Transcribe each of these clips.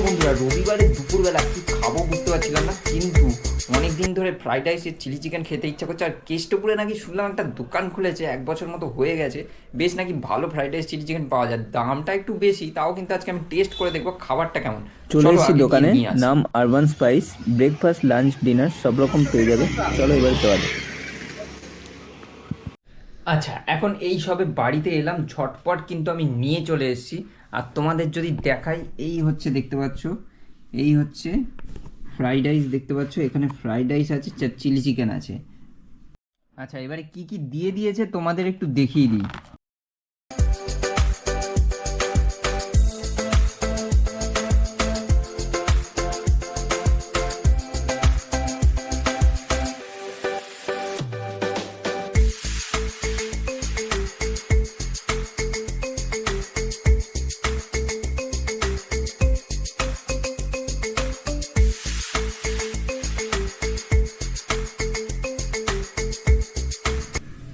দুপুরবেলা কি খাব বুঝতে পারছিলাম না কিন্তু অনেক দিন ধরে ফ্রাইড রাইসের চিলি চিকেন খেতে ইচ্ছা করছে আর কেষ্টপুরে নাকি শুনলাম একটা দোকান খুলেছে এক বছর মতো হয়ে গেছে বেশ নাকি ভালো ফ্রাইড রাইস চিলি চিকেন পাওয়া যায় দামটা একটু বেশি তাও কিন্তু আজকে আমি টেস্ট করে দেখব খাবারটা কেমন। চলে এসেছি দোকানে নাম urban spice breakfast lunch dinner সব রকম পেয়ে যাবে চলো এবার চল আচ্ছা এখন এই সবে বাড়িতে এলাম ঝটপট কিন্তু আমি নিয়ে চলে এসেছি। আর তোমাদের যদি দেখাই, এই হচ্ছে দেখতে পাচ্ছ, এই হচ্ছে ফ্রাইড রাইস দেখতে পাচ্ছ, এখানে ফ্রাইড রাইস আছে চিলি চিকেন আছে। আচ্ছা এবারে কি কি দিয়ে দিয়েছে তোমাদের একটু দেখিয়ে দিই।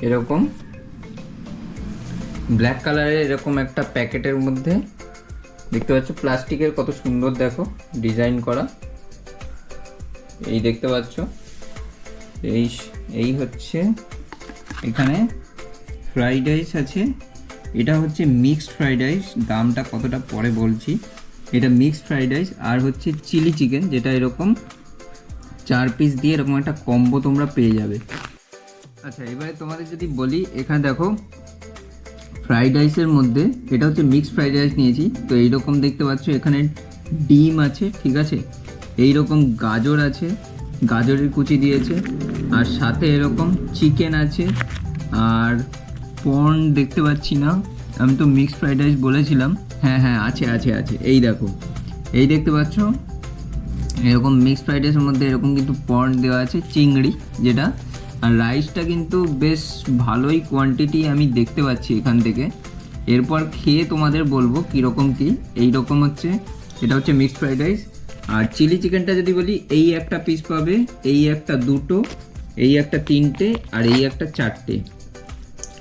এরকম। ব্ল্যাক কালারের এরকম একটা প্যাকেটের মধ্যে দেখতে পাচ্ছ প্লাস্টিকের কত সুন্দর দেখো ডিজাইন করা। এই দেখতে পাচ্ছ। এই এই হচ্ছে এখানে ফ্রাইড রাইস আছে। এটা হচ্ছে মিক্সড ফ্রাইড রাইস দামটা কতটা পরে বলছি। এটা মিক্সড ফ্রাইড রাইস আর হচ্ছে চিলি চিকেন যেটা এরকম চার পিস দিয়ে এরকম একটা কম্বো তোমরা পেয়ে যাবে। আচ্ছা এবারে তোমাদের যদি বলি, এখানে দেখো ফ্রাইড রাইসের মধ্যে, এটা হচ্ছে মিক্সড ফ্রাইড রাইস নিয়েছি, তো এইরকম দেখতে পাচ্ছ, এখানে ডিম আছে, ঠিক আছে? এইরকম গাজর আছে, গাজরের কুচি দিয়েছে, আর সাথে এরকম চিকেন আছে, আর পর্ন দেখতে পাচ্ছি না, আমি তো মিক্সড ফ্রাইড রাইস বলেছিলাম হ্যাঁ হ্যাঁ আছে আছে আছে, এই দেখো, এই দেখতে পাচ্ছ, এরকম মিক্সড ফ্রাইড রাইসের মধ্যে এরকম কিন্তু পর্ন দেওয়া আছে, চিংড়ি, যেটা আর রাইসটা কিন্তু বেশ ভালোই কোয়ান্টিটি আমি দেখতে পাচ্ছি এখান থেকে। এরপর খেয়ে তোমাদের বলব কীরকম কী। এই রকম হচ্ছে, এটা হচ্ছে মিক্সড ফ্রাইড রাইস আর চিলি চিকেনটা যদি বলি, এই একটা পিস পাবে, এই একটা দুটো, এই একটা তিনটে, আর এই একটা চারটে।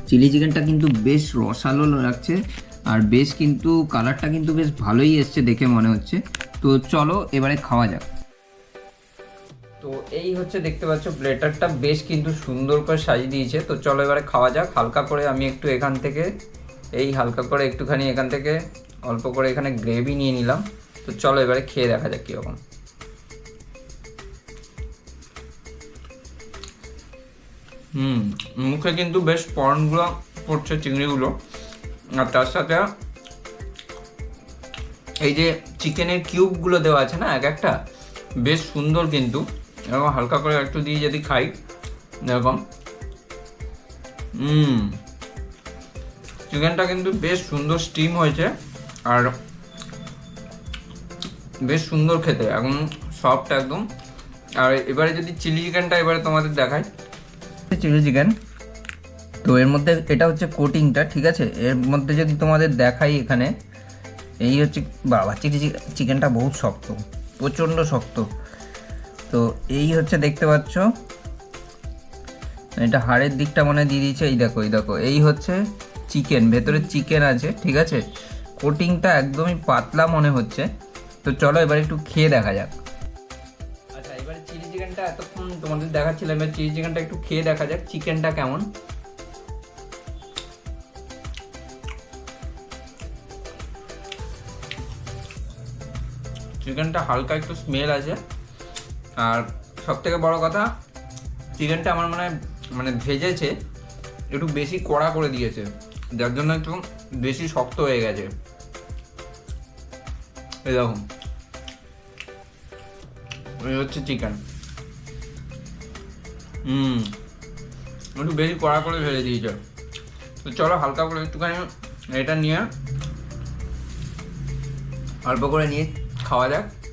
চিলি চিকেনটা কিন্তু বেশ রসালো লাগছে, আর বেশ কিন্তু কালারটা কিন্তু বেশ ভালোই এসছে দেখে মনে হচ্ছে। তো চলো এবারে খাওয়া যাক। তো এই হচ্ছে দেখতে পাচ্ছ প্লেটারটা বেশ কিন্তু সুন্দর করে সাজিয়ে দিয়েছে। তো চলো এবারে খাওয়া যাক, হালকা করে আমি একটু এখান থেকে, এই হালকা করে একটুখানি এখান থেকে অল্প করে এখানে গ্রেভি নিয়ে নিলাম। তো চলো এবারে খেয়ে দেখা যাক কীরকম। হুম, মুখে কিন্তু বেশ পর্নগুলো পড়ছে চিংড়িগুলো। আর তার সাথে এই যে চিকেনের কিউবগুলো দেওয়া আছে না, এক একটা, বেশ সুন্দর কিন্তু। এরকম হালকা করে একটু দিয়ে যদি খাই, এরকম। হুম। চিকেনটা কিন্তু বেশ সুন্দর স্টিম হয়েছে, আর বেশ সুন্দর খেতে, এখন সফট একদম। আর এবারে যদি চিলি চিকেনটা এবারে তোমাদের দেখাই। চিলি চিকেন তো এর মধ্যে এটা হচ্ছে কোটিংটা ঠিক আছে? এর মধ্যে যদি তোমাদের দেখাই এখানে, এই হচ্ছে, বাবা চিলি চিকেনটা বহুত শক্ত, প্রচণ্ড শক্ত। তো এই হচ্ছে দেখতে পাচ্ছ। এটা হাড়ের দিকটা মনে দিয়ে দিয়েছে। এই দেখো এই দেখো, এই হচ্ছে চিকেন, ভেতরে চিকেন আছে, ঠিক আছে? কোটিংটা একদমই পাতলা মনে হচ্ছে। তো চলো এবার একটু খেয়ে দেখা যাক। আচ্ছা এবারে চিলি চিকেনটা এতক্ষণ তোমাদের দেখাচ্ছিলাম, এবার চিলি চিকেনটা একটু খেয়ে দেখা যাক, চিকেনটা কেমন। চিকেনটা হালকা একটু স্মেল আছে। আর সব থেকে বড় কথা, চিকেনটা আমার মনে হয় মানে ভেজেছে, একটু বেশি কড়া করে দিয়েছে, যার জন্য একটু বেশি শক্ত হয়ে গেছে। এরকম হচ্ছে চিকেন। হুম। একটু বেশি কড়া করে ভেজে দিয়েছে। তো চলো হালকা করে একটুখানি এটা নিয়ে অল্প করে নিয়ে খাওয়া যাক।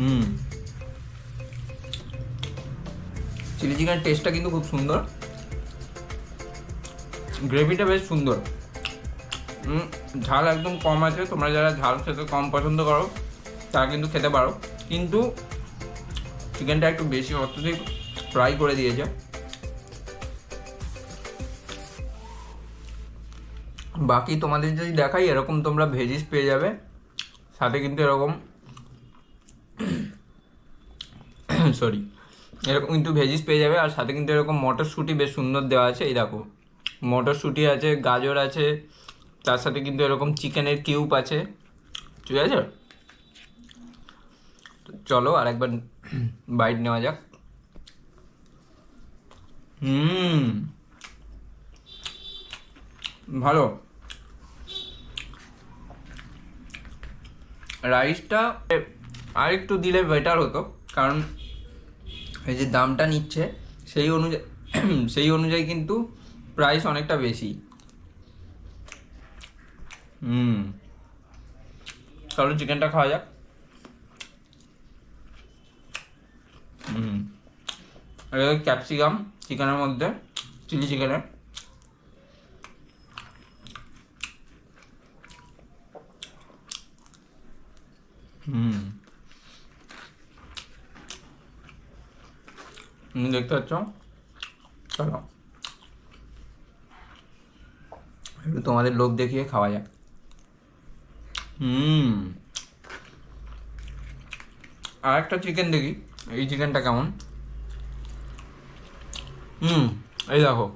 হুম। চিলি চিকেনের টেস্টটা কিন্তু খুব সুন্দর। গ্রেভিটা বেশ সুন্দর। ঝাল একদম কম আছে, তোমরা যারা ঝাল খেতে কম পছন্দ করো, তারা কিন্তু খেতে পারো। কিন্তু চিকেনটা একটু বেশি, অত্যধিক ফ্রাই করে দিয়েছে। বাকি তোমাদের যদি দেখাই, এরকম তোমরা ভেজিস পেয়ে যাবে। সাথে কিন্তু এরকম সরি এরকম কিন্তু ভেজিস পেয়ে যাবে, আর সাথে কিন্তু এরকম মটরশুঁটি বেশ সুন্দর দেওয়া আছে, এই দেখো। মটরশুঁটি আছে, গাজর আছে, তার সাথে কিন্তু এরকম চিকেনের কিউব আছে। ঠিক আছে? চলো আর একবার বাইট নেওয়া যাক। হুম। ভালো। রাইসটা আর একটু দিলে বেটার হতো, কারণ এই যে দামটা নিচ্ছে, সেই অনুযায়ী সেই অনুযায়ী কিন্তু প্রাইস অনেকটা বেশি। হুম। চলো চিকেনটা খাওয়া যাক। হুম। ক্যাপসিকাম চিকেনের মধ্যে চিলি চিকেনের হুম। দেখতে পাচ্ছ চলো একটু তোমাদের লোভ দেখিয়ে খাওয়া যাক হুম আর একটা চিকেন দেখি। এই চিকেনটা কেমন? হুম এই দেখো।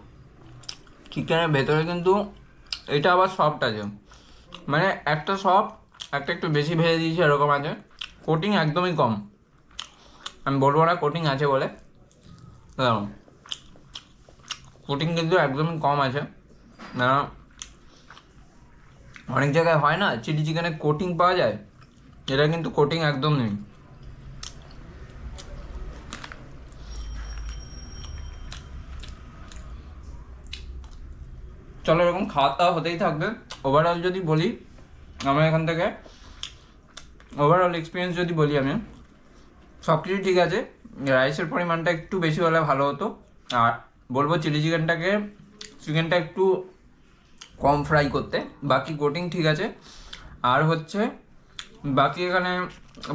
চিকেনের ভেতরে কিন্তু এটা আবার সফট আছে। মানে একটা সফট একটা একটু বেশি ভেজে দিয়েছে এরকম আছে। কোটিং একদমই কম। আমি বলব না কোটিং আছে বলে। কোটিং কিন্তু একদমই কম আছে। অনেক জায়গায় হয় না, চিলি চিকেনে কোটিং পাওয়া যায় এটা কিন্তু কোটিং একদম নেই। চলো এরকম খাওয়া দাওয়া হতেই থাকবে। ওভারঅল যদি বলি, আমার এখান থেকে ওভারঅল এক্সপিরিয়েন্স যদি বলি আমি সব কিছু ঠিক আছে। রাইসের পরিমাণটা একটু বেশি হলে ভালো হতো। আর বলব চিলি চিকেনটাকে, চিকেনটা একটু কম ফ্রাই করতে। বাকি কোটিং ঠিক আছে। আর হচ্ছে, বাকি এখানে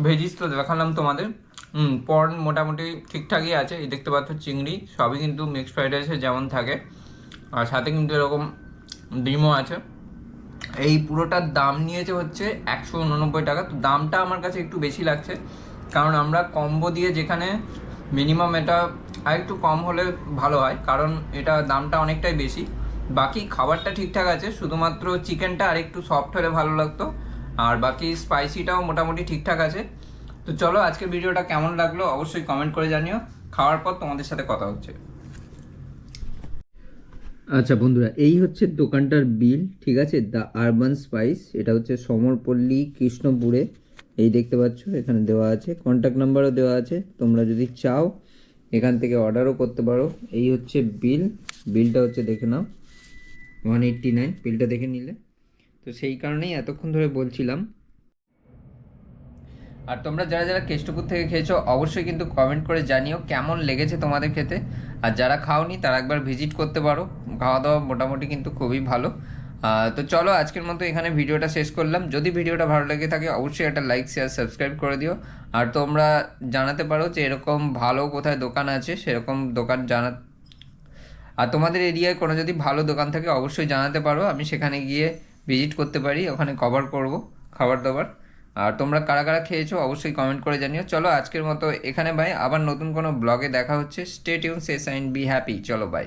ভেজিস তো দেখালাম তোমাদের। হুম, পর্ন মোটামুটি ঠিকঠাকই আছে। এই দেখতে পাচ্ছ চিংড়ি, সবই কিন্তু মিক্সড ফ্রাইড রাইসে যেমন থাকে। আর সাথে কিন্তু এরকম ডিমও আছে। এই পুরোটার দাম নিয়েছে হচ্ছে একশো উননব্বই টাকা। তো দামটা আমার কাছে একটু বেশি লাগছে। কারণ আমরা কম্বো দিয়ে যেখানে মিনিমাম এটা আরেকটু কম হলে ভালো হয়, কারণ এটা দামটা অনেকটাই বেশি। বাকি খাবারটা ঠিকঠাক আছে, শুধুমাত্র চিকেনটা আর একটু সফট হলে ভালো লাগতো, আর বাকি স্পাইসিটাও মোটামুটি ঠিকঠাক আছে। তো চলো আজকের ভিডিওটা কেমন লাগল অবশ্যই কমেন্ট করে জানিও। খাওয়ার পর তোমাদের সাথে কথা হচ্ছে। আচ্ছা বন্ধুরা, এই হচ্ছে দোকানটার বিল, ঠিক আছে? দ্য আরবান স্পাইস এটা হচ্ছে সমরপল্লী, কৃষ্ণপুরে। এই দেখতে পাচ্ছ, এখানে দেওয়া আছে কন্ট্যাক্ট নাম্বারও দেওয়া আছে। তোমরা যদি চাও, এখান থেকে অর্ডারও করতে পারো। এই হচ্ছে বিল বিলটা হচ্ছে দেখে নাও ওয়ান এইট্টি নাইন বিলটা দেখে নিলে। তো সেই কারণেই এতক্ষণ ধরে বলছিলাম। আর তোমরা যারা যারা কেষ্টপুর থেকে খেয়েছো, অবশ্যই কিন্তু কমেন্ট করে জানিও কেমন লেগেছে তোমাদের খেতে। আর যারা খাওনি, তারা একবার ভিজিট করতে পারো। খাওয়া দাওয়া মোটামুটি কিন্তু খুবই ভালো। তো চলো আজকের মতো এখানে ভিডিওটা শেষ করলাম। যদি ভিডিওটা ভালো লেগে থাকে, অবশ্যই একটা লাইক শেয়ার সাবস্ক্রাইব করে দিও। আর তোমরা জানাতে পারো যে এরকম ভালো কোথায় দোকান আছে, সেরকম দোকান জানা আর তোমাদের এরিয়ায় কোনো যদি ভালো দোকান থাকে, অবশ্যই জানাতে পারো। আমি সেখানে গিয়ে ভিজিট করতে পারি, ওখানে কভার করব খাবার দাবার আর তোমরা কারা কারা খেয়েছো, অবশ্যই কমেন্ট করে জানিও। চলো আজকের মতো এখানে বাই আবার নতুন কোনো ব্লগে দেখা হচ্ছে। Stay tune say sign be happy চলো বাই